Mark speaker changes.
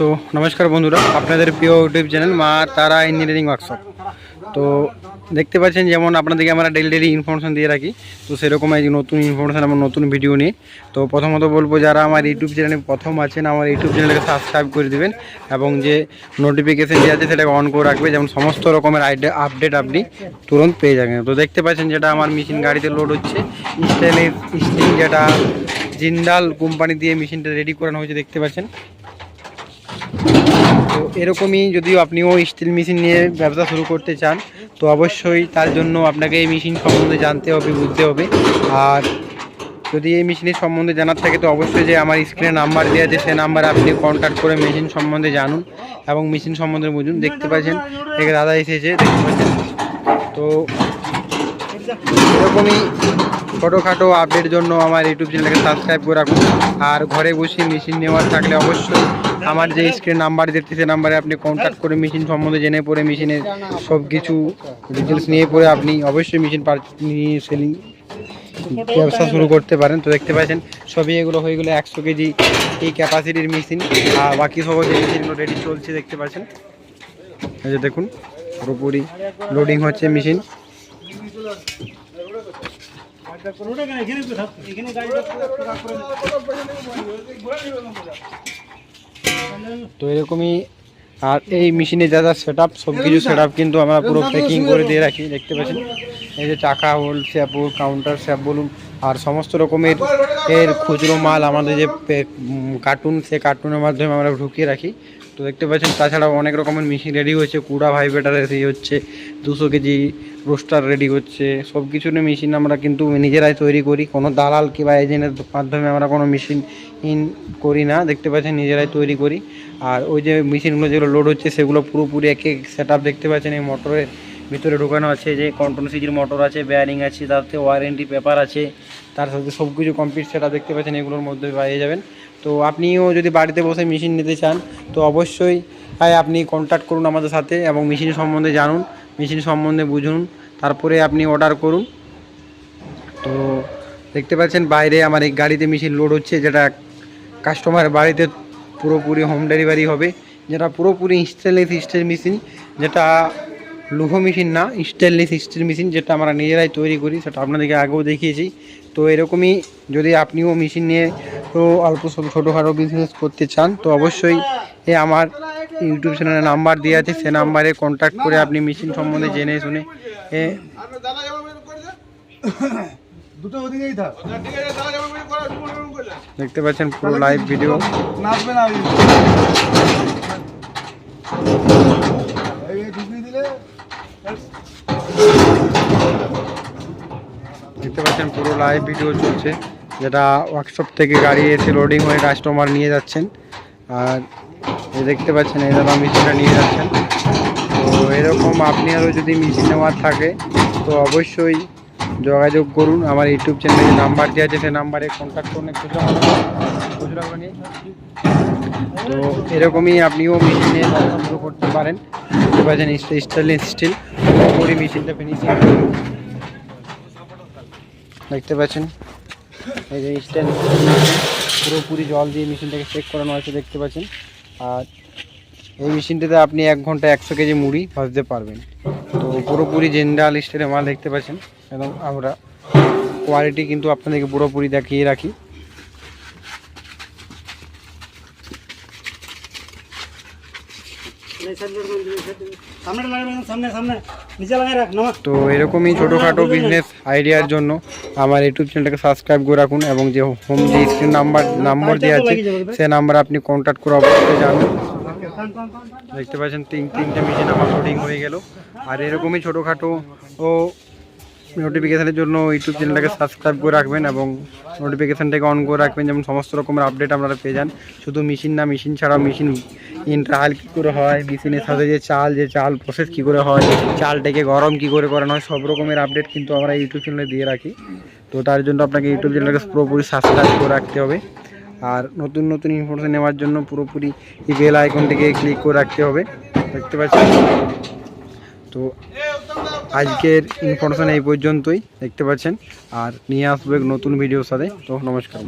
Speaker 1: তো নমস্কার বন্ধুরা, আপনাদের প্রিয় ইউটিউব চ্যানেল মা তারা ইঞ্জিনিয়ারিং ওয়ার্কশপ তো দেখতে পাচ্ছেন যেমন আপনাদেরকে আমরা ডেলি ডেলি ইনফরমেশন দিয়ে রাখি, তো সেরকম এই নতুন ইনফরমেশন আমার নতুন ভিডিও নিয়ে, তো প্রথমত বলব যারা আমার ইউটিউব চ্যানেলে প্রথম আছেন, আমার ইউটিউব চ্যানেলকে সাবস্ক্রাইব করে দেবেন এবং যে নোটিফিকেশান যে আছে সেটাকে অন করে রাখবে, যেমন সমস্ত রকমের আপডেট আপনি তুরন্ত পেয়ে যাবেন। তো দেখতে পাচ্ছেন যেটা আমার মেশিন গাড়িতে লোড হচ্ছে স্টাইলের স্টিল যেটা জিন্দাল কোম্পানি দিয়ে মেশিনটা রেডি করানো হয়েছে, দেখতে পাচ্ছেন। এরকমই যদিও আপনিও স্টিল মেশিন নিয়ে ব্যবসা শুরু করতে চান, তো অবশ্যই তার জন্য আপনাকে এই মেশিন সম্বন্ধে জানতে হবে, বুঝতে হবে। আর যদি এই মেশিনের সম্বন্ধে জানার থাকে, তো অবশ্যই যে আমার স্ক্রিনে নাম্বার দেওয়া আছে সে নাম্বারে আপনি কন্ট্যাক্ট করে মেশিন সম্বন্ধে জানুন এবং মেশিন সম্বন্ধে বুঝুন। দেখতে পাচ্ছেন এক দাদা এসেছে, দেখতে পাচ্ছেন? তো এরকমই ছোটোখাটো আপডেট জন্য আমার ইউটিউব চ্যানেলকে সাবস্ক্রাইব করে রাখুন। আর ঘরে বসে মেশিন নেওয়ার থাকলে অবশ্যই আমার যে স্ক্রিন নাম্বার সে নাম্বারে আপনি কন্ট্যাক্ট করে মেশিন সম্বন্ধে জেনে পড়ে মেশিনের সব কিছু ডিটেলস নিয়ে পড়ে আপনি অবশ্যই মেশিন নিয়ে সেলিং ব্যবসা শুরু করতে পারেন। তো দেখতে পাচ্ছেন, সবই এগুলো হয়ে গেলো একশো কেজি এই ক্যাপাসিটির মেশিন আর বাকি সব যে মেশিনগুলো রেডি চলছে, দেখতে পাচ্ছেন। এই যে দেখুন, পুরোপুরি লোডিং হচ্ছে মেশিন তো এরকমই আর এই মেশিনে যা যা সেট আপ সব কিছু সেট আপ কিন্তু আমরা পুরো প্যাকিং করে দিয়ে রাখি, দেখতে পাচ্ছেন? এই যে চাকা হোল স্যাপ কাউন্টার শ্যাপ বলুন, আর সমস্ত রকমের এর খুচরো মাল আমাদের যে কার্টুন সে কার্টুনের মাধ্যমে আমরা ঢুকিয়ে রাখি। তো দেখতে পাচ্ছেন, তাছাড়াও অনেক রকমের মেশিন রেডি হচ্ছে কুড়া ভাইব্রেটার রেডি হচ্ছে, দুশো কেজি রোস্টার রেডি হচ্ছে সব কিছু মেশিন আমরা কিন্তু নিজেরাই তৈরি করি, কোনো দালাল কিংবা এজেন্টের মাধ্যমে আমরা কোনো মেশিন ইন করি না, দেখতে পাচ্ছেন নিজেরাই তৈরি করি। আর ওই যে মেশিনগুলো যেগুলো লোড হচ্ছে, সেগুলো পুরোপুরি এক এক সেট দেখতে পাচ্ছেন, এই মোটরের ভিতরে ঢোকানো আছে যে কন্ট্রোল সিজির মোটর আছে বেয়ারিং আছে তাতে ওয়ারেন্টি পেপার আছে, তার সাথে সব কিছু কমপ্লিট সেটা দেখতে পাচ্ছেন, এগুলোর মধ্যে পেয়ে যাবেন। তো আপনিও যদি বাড়িতে বসে মেশিন নিতে চান, তো অবশ্যই তাই আপনি কন্ট্যাক্ট করুন আমাদের সাথে এবং মেশিন সম্বন্ধে জানুন মেশিন সম্বন্ধে বুঝুন, তারপরে আপনি অর্ডার করুন। তো দেখতে পাচ্ছেন, বাইরে আমার এই গাড়িতে মেশিন লোড হচ্ছে, যেটা কাস্টমার বাড়িতে পুরোপুরি হোম ডেলিভারি হবে, যেটা পুরোপুরি স্টেনলেস স্টিল মেশিন যেটা লোহো মেশিন না স্টেনলেস স্টিল মেশিন যেটা আমরা নিজেরাই তৈরি করি সেটা আপনাদেরকে আগেও দেখিয়েছি। তো এরকমই যদি আপনিও মেশিন নিয়ে তো অল্প সব ছোটোখাটো বিজনেস করতে চান তো অবশ্যই এ আমার ইউটিউব চ্যানেলে নাম্বার দেওয়া আছে সে নাম্বারে কন্ট্যাক্ট করে আপনি মেশিন সম্বন্ধে জেনে শুনে এ দেখতে পাচ্ছেন পুরো লাইভ ভিডিও
Speaker 2: নাচবে না
Speaker 1: দেখতে পাচ্ছেন পুরো লাইভ ভিডিও চলছে, যেটা ওয়ার্কশপ থেকে গাড়ি এসে লোডিং হয়ে কাস্টমার নিয়ে যাচ্ছেন। আর দেখতে পাচ্ছেন, এই দাদা মেশিনটা নিয়ে যাচ্ছেন। তো এরকম আপনি আরও যদি মেশিন নেওয়ার থাকে, তো অবশ্যই যোগাযোগ করুন। আমার ইউটিউব চ্যানেলে নাম্বার দেওয়া আছে, সেই নাম্বারে কন্ট্যাক্ট করুন নিয়ে। তো এরকমই আপনিও মেশিনে ব্যবসা শুরু করতে পারেন। দেখতে পাচ্ছেন স্টেনলেস স্টিল পুরোপুরি মেশিনটা ফিনিশিং দেখতে পাচ্ছেন? এই যে স্ট্যান্ড পুরোপুরি জল দিয়ে মেশিনটাকে চেক করানো আছে দেখতে পাচ্ছেন? আর এই মেশিনটাতে আপনি এক ঘণ্টা একশো কেজি মুড়ি ভাজতে পারবেন। তো পুরোপুরি জেন্ডাল স্টিলের মাল দেখতে পাচ্ছেন। এবং আমরা কোয়ালিটি কিন্তু আপনাদেরকে পুরোপুরি দেখিয়ে রাখি। তো এরকমই ছোটোখাটো বিজনেস আইডিয়ার জন্য আমার ইউটিউব চ্যানেলটাকে সাবস্ক্রাইব করে রাখুন এবং যে হোম যে স্ক্রিন নাম্বার নাম্বার দেওয়া আছে সে নাম্বারে আপনি কন্ট্যাক্ট করে অবশ্যই জানুন দেখতে পাচ্ছেন তিন তিনটে মেশিন আমার লোডিং হয়ে গেল। আর এরকমই ছোটোখাটো ও নোটিফিকেশানের জন্য ইউটিউব চ্যানেলটাকে সাবস্ক্রাইব করে রাখবেন এবং নোটিফিকেশানটাকে অন করে রাখবেন। যেমন সমস্ত রকমের আপডেট আপনারা পেয়ে যান। শুধু মেশিন না মেশিন ছাড়াও মেশিন ইন্টারহাল কী করে হয় মেশিনের সাথে যে চাল যে চাল প্রসেস কী করে হয়, চালটাকে গরম কী করে করানো হয়, সব রকমের আপডেট কিন্তু আমরা ইউটিউব চ্যানেলে দিয়ে রাখি। তো তার জন্য আপনাকে ইউটিউব চ্যানেলটাকে পুরোপুরি সাবস্ক্রাইব করে রাখতে হবে। আর নতুন নতুন ইনফরমেশন নেওয়ার জন্য পুরোপুরি বেল আইকনটিকে ক্লিক করে রাখতে হবে। দেখতে পাচ্ছেন? তো আজকের ইনফরমেশন এই পর্যন্তই দেখতে পাচ্ছেন। আর নিয়ে আসবে নতুন ভিডিওর সাথে। তো নমস্কার